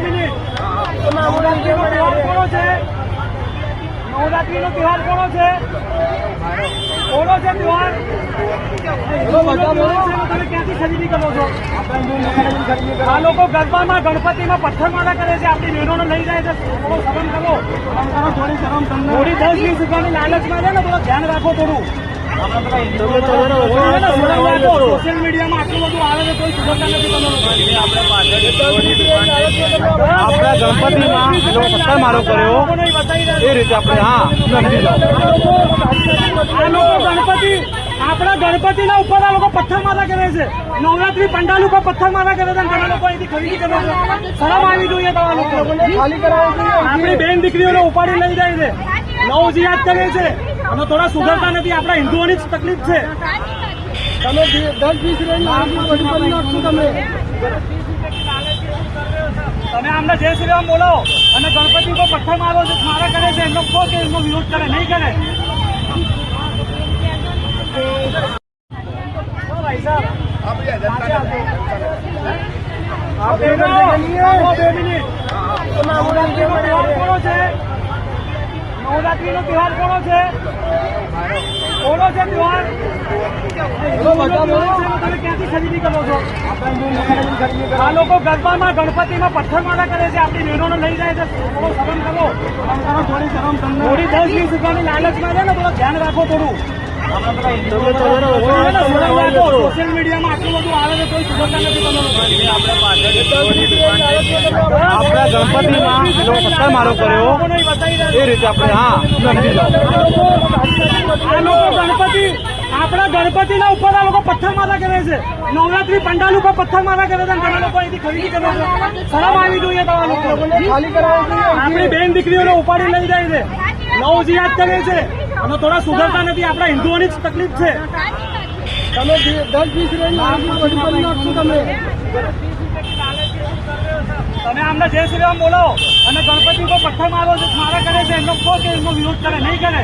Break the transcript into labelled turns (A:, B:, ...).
A: Minute નવરાત્રીનો તહેવાર કોનો છે કોનો છે તહેવાર તમે ક્યાંથી ખરીદી કરો છો આ લોકો ગરબામાં ગણપતિમાં પથ્થરમાળા કરે છે આપણી બહેનોને લઈ જાય છે થોડો શરમ કરો થોડી દસ વીસ રૂપિયાની લાલચમાં છે ને, થોડો ધ્યાન રાખો થોડું. સોશિયલ મીડિયામાં આટલું બધું આવે છે કોઈ સુધરતા નથી તમે
B: આપણા ગણપતિમાં જો પથ્થરમારો કર્યો એ રીતે આપણે હા સમજી જાઓ.
A: આ લોકો ગણપતિ આપણા ગણપતિના ઉપર આ લોકો પથ્થરમારા કરે છે. નવરાત્રી પંડાલ ઉપર પથ્થર મારા કરે છે તમે લોકો અહીંથી ખરીદી કરો છો. શરમ આવી જોઈએ તમારા લોકો. આપણી બેન દીકરીઓને ઉપાડી લઈ જાય છે. નવ યાદ કરે છે. અને થોડા સુધરતા નથી આપણા હિન્દુઓની જ તકલીફ છે તમે દસ વીસ તમે તમે આમને જય શ્રી રામ બોલો અને ગણપતિ કોઈ પથ્થર મારો છે મારા કરે છે એમનો કહો કે એમનો વિરોધ કરે નહીં કરે બે મિનિટ કોનો છે નવરાત્રીનો તહેવાર કોનો છે? કોનો છે તહેવાર? તમે ક્યાંથી ખરીદી કરો છો? આ લોકો ગરબામાં, ગણપતિમાં પથ્થરમાળા કરે છે. આપણી બહેનોને લઈ જાય છે. થોડો શરમ કરો. થોડી શરમ તમને થોડી દસ ને, થોડું ધ્યાન રાખો થોડું. સોશિયલ મીડિયામાં આટલું બધું આવે છે કોઈ સુધરતા નથી તમે
B: ગણપતિમાં જો પથ્થરમારો કર્યો. એ રીતે આપણે હા સમજી જાઓ
A: આ લોકો ગણપતિ ના ઉપર આ લોકો પથ્થરમારા કરે છે. નવરાત્રી પંડાલ ઉપર પથ્થર મારા કરે છે. તમે લોકો અહીંથી ખરીદી કરો છો. શરમ આવી જોઈએ તમારા લોકો. આપણી બેન દીકરીઓને ઉપાડી લઈ જાય છે. નવ જીયાદ કરે છે. અને થોડા સુધરતા નથી આપણા હિન્દુઓની જ તકલીફ છે. તમે દસ વીસ તમે. તમે આમને જય શ્રી રામ બોલો અને ગણપતિ ઉપર પથ્થર મારો છે મારા કરે છે એમનો કહો કે એમનો વિરોધ કરે નહીં કરે.